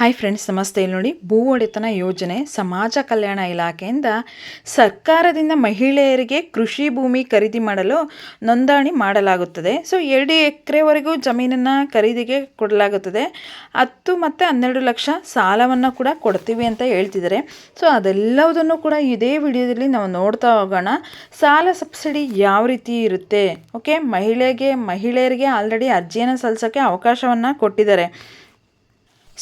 Hi friends ನಮಸ್ತೆ. ಇಲ್ಲಿ ನೋಡಿ, ಭೂ ಒಡೆತನ ಯೋಜನೆ, ಸಮಾಜ ಕಲ್ಯಾಣ ಇಲಾಖೆಯಿಂದ ಸರ್ಕಾರದಿಂದ ಮಹಿಳೆಯರಿಗೆ ಕೃಷಿ ಭೂಮಿ ಖರೀದಿ ಮಾಡಲು ನೋಂದಣಿ ಮಾಡಲಾಗುತ್ತದೆ. ಸೊ ಎರಡು ಎಕರೆವರೆಗೂ ಜಮೀನನ್ನು ಖರೀದಿಗೆ ಕೊಡಲಾಗುತ್ತದೆ. ಹತ್ತು ಮತ್ತು ಹನ್ನೆರಡು ಲಕ್ಷ ಸಾಲವನ್ನು ಕೂಡ ಕೊಡ್ತೀವಿ ಅಂತ ಹೇಳ್ತಿದ್ದಾರೆ. ಸೊ ಅದೆಲ್ಲವುದನ್ನು ಕೂಡ ಇದೇ ವಿಡಿಯೋದಲ್ಲಿ ನಾವು ನೋಡ್ತಾ ಹೋಗೋಣ. ಸಾಲ ಸಬ್ಸಿಡಿ ಯಾವ ರೀತಿ ಇರುತ್ತೆ? ಓಕೆ ಮಹಿಳೆಗೆ, ಮಹಿಳೆಯರಿಗೆ ಆಲ್ರೆಡಿ ಅರ್ಜಿಯನ್ನು ಸಲ್ಲಿಸೋಕ್ಕೆ ಅವಕಾಶವನ್ನು ಕೊಟ್ಟಿದ್ದಾರೆ.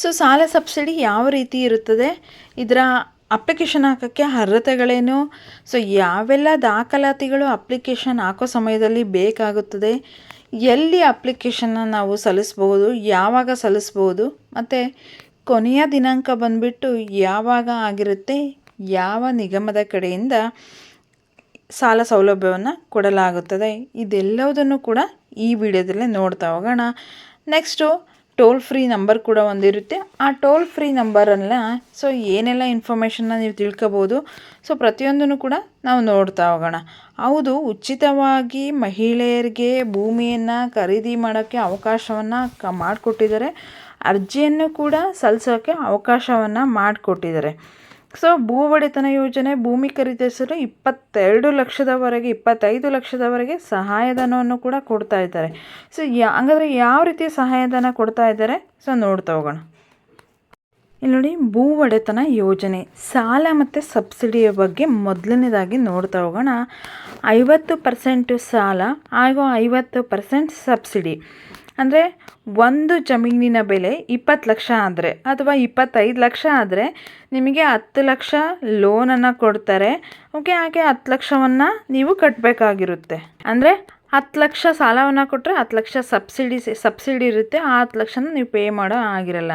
ಸೊ ಸಾಲ ಸಬ್ಸಿಡಿ ಯಾವ ರೀತಿ ಇರುತ್ತದೆ? ಇದರ ಅಪ್ಲಿಕೇಶನ್ ಹಾಕೋಕ್ಕೆ ಅರ್ಹತೆಗಳೇನು? ಸೊ ಯಾವೆಲ್ಲ ದಾಖಲಾತಿಗಳು ಅಪ್ಲಿಕೇಶನ್ ಹಾಕೋ ಸಮಯದಲ್ಲಿ ಬೇಕಾಗುತ್ತದೆ? ಎಲ್ಲಿ ಅಪ್ಲಿಕೇಶನ್ನ ನಾವು ಸಲ್ಲಿಸ್ಬೋದು ಯಾವಾಗ ಸಲ್ಲಿಸ್ಬೋದು ಮತ್ತು ಕೊನೆಯ ದಿನಾಂಕ ಬಂದುಬಿಟ್ಟು ಯಾವಾಗ ಆಗಿರುತ್ತೆ? ಯಾವ ನಿಗಮದ ಕಡೆಯಿಂದ ಸಾಲ ಸೌಲಭ್ಯವನ್ನು ಕೊಡಲಾಗುತ್ತದೆ? ಇದೆಲ್ಲವುದನ್ನು ಕೂಡ ಈ ವಿಡಿಯೋದಲ್ಲೇ ನೋಡ್ತಾ ಹೋಗೋಣ. ನೆಕ್ಸ್ಟು ಟೋಲ್ ಫ್ರೀ ನಂಬರ್ ಕೂಡ ಒಂದಿರುತ್ತೆ. ಆ ಟೋಲ್ ಫ್ರೀ ನಂಬರನ್ನು ಸೊ ಏನೆಲ್ಲ ಇನ್ಫಾರ್ಮೇಷನ್ನ ನೀವು ತಿಳ್ಕೊಬೋದು. ಸೊ ಪ್ರತಿಯೊಂದನ್ನು ಕೂಡ ನಾವು ನೋಡ್ತಾ ಹೋಗೋಣ. ಹೌದು, ಉಚಿತವಾಗಿ ಮಹಿಳೆಯರಿಗೆ ಭೂಮಿಯನ್ನು ಖರೀದಿ ಮಾಡೋಕ್ಕೆ ಅವಕಾಶವನ್ನು ಕ, ಮಾಡಿಕೊಟ್ಟಿದ್ದಾರೆ. ಅರ್ಜಿಯನ್ನು ಕೂಡ ಸಲ್ಲಿಸೋಕ್ಕೆ ಅವಕಾಶವನ್ನು ಮಾಡಿಕೊಟ್ಟಿದ್ದಾರೆ. ಸೊ ಭೂ ಒಡೆತನ ಯೋಜನೆ ಭೂಮಿ ಖರೀದಿಸಲು ಇಪ್ಪತ್ತೆರಡು ಲಕ್ಷದವರೆಗೆ, ಇಪ್ಪತ್ತೈದು ಲಕ್ಷದವರೆಗೆ ಸಹಾಯಧನವನ್ನು ಕೂಡ ಕೊಡ್ತಾ ಇದ್ದಾರೆ. ಸೊ ಯಾ, ಹಂಗಾದ್ರೆ ಯಾವ ರೀತಿ ಸಹಾಯಧನ ಕೊಡ್ತಾ ಇದ್ದಾರೆ? ಸೊ ನೋಡ್ತಾ ಹೋಗೋಣ. ಇಲ್ಲಿ ನೋಡಿ ಭೂ ಒಡೆತನ ಯೋಜನೆ. ಸಾಲ ಮತ್ತು ಸಬ್ಸಿಡಿಯ ಬಗ್ಗೆ ಮೊದಲನೇದಾಗಿ ನೋಡ್ತಾ ಹೋಗೋಣ. ಐವತ್ತು ಪರ್ಸೆಂಟು ಸಾಲ ಹಾಗೂ ಐವತ್ತು ಪರ್ಸೆಂಟ್ ಸಬ್ಸಿಡಿ. ಅಂದರೆ ಒಂದು ಜಮೀನಿನ ಬೆಲೆ ಇಪ್ಪತ್ತು ಲಕ್ಷ ಆದರೆ ಅಥವಾ ಇಪ್ಪತ್ತೈದು ಲಕ್ಷ ಆದರೆ ನಿಮಗೆ ಹತ್ತು ಲಕ್ಷ ಲೋನನ್ನು ಕೊಡ್ತಾರೆ. ಓಕೆ ಹಾಗೆ ಹತ್ತು ಲಕ್ಷವನ್ನು ನೀವು ಕಟ್ಟಬೇಕಾಗಿರುತ್ತೆ ಅಂದರೆ ಹತ್ತು ಲಕ್ಷ ಸಾಲವನ್ನು ಕೊಟ್ಟರೆ ಹತ್ತು ಲಕ್ಷ ಸಬ್ಸಿಡಿ ಸಬ್ಸಿಡಿ ಇರುತ್ತೆ. ಆ ಹತ್ತು ಲಕ್ಷನ ನೀವು ಪೇ ಮಾಡೋ ಆಗಿರಲ್ಲ.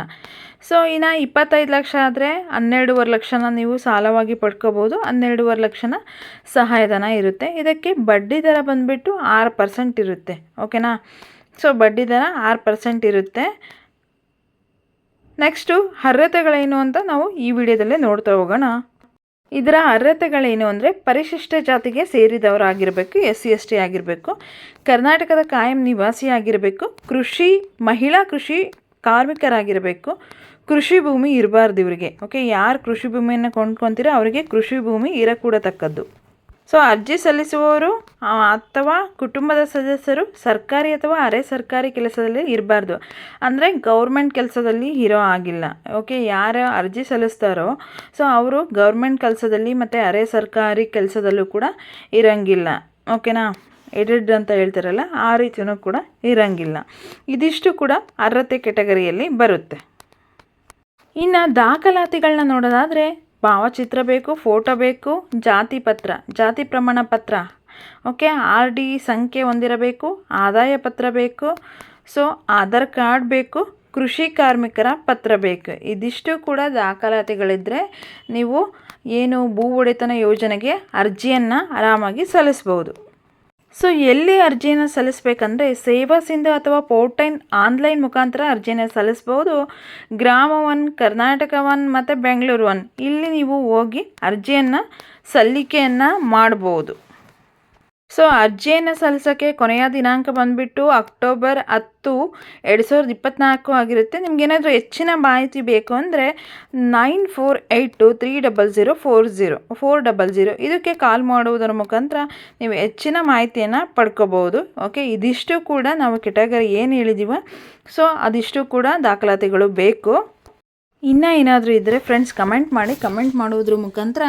ಸೊ ಇನ್ನು ಇಪ್ಪತ್ತೈದು ಲಕ್ಷ ಆದರೆ ಹನ್ನೆರಡೂವರೆ ಲಕ್ಷನ ನೀವು ಸಾಲವಾಗಿ ಪಡ್ಕೋಬೋದು. ಹನ್ನೆರಡೂವರೆ ಲಕ್ಷನ ಸಹಾಯಧನ ಇರುತ್ತೆ. ಇದಕ್ಕೆ ಬಡ್ಡಿ ದರ ಬಂದುಬಿಟ್ಟು ಆರು ಪರ್ಸೆಂಟ್ ಇರುತ್ತೆ. ಓಕೆನಾ ಸೊ ಬಡ್ಡಿ ದರ ಆರು ಪರ್ಸೆಂಟ್ ಇರುತ್ತೆ. ನೆಕ್ಸ್ಟು ಅರ್ಹತೆಗಳೇನು ಅಂತ ನಾವು ಈ ವಿಡಿಯೋದಲ್ಲೇ ನೋಡ್ತಾ ಹೋಗೋಣ. ಇದರ ಅರ್ಹತೆಗಳೇನು ಅಂದರೆ ಪರಿಶಿಷ್ಟ ಜಾತಿಗೆ ಸೇರಿದವರಾಗಿರಬೇಕು ಎಸ್ ಸಿ ಎಸ್ ಟಿ ಆಗಿರಬೇಕು, ಕರ್ನಾಟಕದ ಕಾಯಂ ನಿವಾಸಿ ಆಗಿರಬೇಕು, ಕೃಷಿ, ಮಹಿಳಾ ಕೃಷಿ ಕಾರ್ಮಿಕರಾಗಿರಬೇಕು, ಕೃಷಿ ಭೂಮಿ ಇರಬಾರ್ದು ಇವರಿಗೆ ಓಕೆ ಯಾರು ಕೃಷಿ ಭೂಮಿಯನ್ನು ಕೊಂಡ್ಕೊತೀರೋ ಅವರಿಗೆ ಕೃಷಿ ಭೂಮಿ ಇರಕೂಡತಕ್ಕದ್ದು. ಸೊ ಅರ್ಜಿ ಸಲ್ಲಿಸುವವರು ಅಥವಾ ಕುಟುಂಬದ ಸದಸ್ಯರು ಸರ್ಕಾರಿ ಅಥವಾ ಅರೆ ಸರ್ಕಾರಿ ಕೆಲಸದಲ್ಲಿ ಇರಬಾರ್ದು. ಅಂದರೆ ಗೌರ್ಮೆಂಟ್ ಕೆಲಸದಲ್ಲಿ ಇರೋ ಆಗಿಲ್ಲ ಓಕೆ ಯಾರು ಅರ್ಜಿ ಸಲ್ಲಿಸ್ತಾರೋ ಸೊ ಅವರು ಗೌರ್ಮೆಂಟ್ ಕೆಲಸದಲ್ಲಿ ಮತ್ತು ಅರೆ ಸರ್ಕಾರಿ ಕೆಲಸದಲ್ಲೂ ಕೂಡ ಇರೋಂಗಿಲ್ಲ. ಓಕೆನಾ ಎಡೆಡ್ ಅಂತ ಹೇಳ್ತಾರಲ್ಲ, ಆ ರೀತಿಯೂ ಕೂಡ ಇರೋಂಗಿಲ್ಲ. ಇದಿಷ್ಟು ಕೂಡ ಅರ್ಹತೆ ಕೆಟಗರಿಯಲ್ಲಿ ಬರುತ್ತೆ. ಇನ್ನು ದಾಖಲಾತಿಗಳನ್ನ ನೋಡೋದಾದರೆ ಭಾವಚಿತ್ರ ಬೇಕು, ಫೋಟೋ ಬೇಕು, ಜಾತಿ ಪತ್ರ, ಜಾತಿ ಪ್ರಮಾಣ ಪತ್ರ. ಓಕೆ ಆರ್ ಡಿ ಸಂಖ್ಯೆ ಹೊಂದಿರಬೇಕು, ಆದಾಯ ಪತ್ರ ಬೇಕು ಸೊ ಆಧಾರ್ ಕಾರ್ಡ್ ಬೇಕು, ಕೃಷಿ ಕಾರ್ಮಿಕರ ಪತ್ರ ಬೇಕು. ಇದಿಷ್ಟು ಕೂಡ ದಾಖಲಾತಿಗಳಿದ್ದರೆ ನೀವು ಏನು ಭೂ ಒಡೆತನ ಯೋಜನೆಗೆ ಅರ್ಜಿಯನ್ನು ಆರಾಮಾಗಿ ಸಲ್ಲಿಸ್ಬೋದು. ಸೊ ಎಲ್ಲಿ ಅರ್ಜಿಯನ್ನು ಸಲ್ಲಿಸಬೇಕಂದ್ರೆ ಸೇವಾ ಸಿಂಧು ಅಥವಾ ಪೋರ್ಟೈನ್ ಆನ್ಲೈನ್ ಮುಖಾಂತರ ಅರ್ಜಿಯನ್ನು ಸಲ್ಲಿಸ್ಬೋದು. ಗ್ರಾಮ ಒನ್ ಕರ್ನಾಟಕ ಒನ್ ಮತ್ತು ಬೆಂಗಳೂರು ಒನ್ ಇಲ್ಲಿ ನೀವು ಹೋಗಿ ಅರ್ಜಿಯನ್ನು, ಸಲ್ಲಿಕೆಯನ್ನು ಮಾಡ್ಬೋದು. ಸೊ ಅರ್ಜಿಯನ್ನು ಸಲ್ಲಿಸೋಕ್ಕೆ ಕೊನೆಯ ದಿನಾಂಕ ಬಂದುಬಿಟ್ಟು ಅಕ್ಟೋಬರ್ ಹತ್ತು ಎರಡು ಸಾವಿರದ ಇಪ್ಪತ್ತ್ನಾಲ್ಕು ಆಗಿರುತ್ತೆ. ನಿಮಗೇನಾದರೂ ಹೆಚ್ಚಿನ ಮಾಹಿತಿ ಬೇಕು ಅಂದರೆ nine four eight two three double zero four zero four double zero ಇದಕ್ಕೆ ಕಾಲ್ ಮಾಡುವುದರ ಮುಖಾಂತರ ನೀವು ಹೆಚ್ಚಿನ ಮಾಹಿತಿಯನ್ನು ಪಡ್ಕೋಬೋದು ಓಕೆ ಇದಿಷ್ಟು ಕೂಡ ನಾವು ಕೆಟಗರಿ ಏನು ಹೇಳಿದ್ದೀವ ಸೊ ಅದಿಷ್ಟು ಕೂಡ ದಾಖಲಾತಿಗಳು ಬೇಕು. ಇನ್ನೂ ಏನಾದರೂ ಇದ್ದರೆ ಫ್ರೆಂಡ್ಸ್ ಕಮೆಂಟ್ ಮಾಡಿ ಕಮೆಂಟ್ ಮಾಡೋದ್ರ ಮುಖಾಂತರ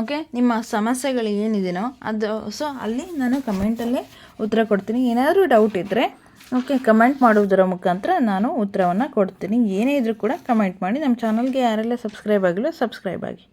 ಓಕೆ ನಿಮ್ಮ ಸಮಸ್ಯೆಗಳು ಏನಿದೆಯೋ ಅದು ಸೊ ಅಲ್ಲಿ ನಾನು ಕಮೆಂಟಲ್ಲೇ ಉತ್ತರ ಕೊಡ್ತೀನಿ. ಏನಾದರೂ ಡೌಟ್ ಇದ್ದರೆ ಓಕೆ ಕಮೆಂಟ್ ಮಾಡುವುದರ ಮುಖಾಂತರ ನಾನು ಉತ್ತರವನ್ನು ಕೊಡ್ತೀನಿ. ಏನೇ ಇದ್ದರೂ ಕೂಡ ಕಮೆಂಟ್ ಮಾಡಿ. ನಮ್ಮ ಚಾನಲ್ಗೆ ಯಾರೆಲ್ಲ ಸಬ್ಸ್ಕ್ರೈಬ್ ಆಗಿಲ್ಲ ಸಬ್ಸ್ಕ್ರೈಬ್ ಆಗಿ.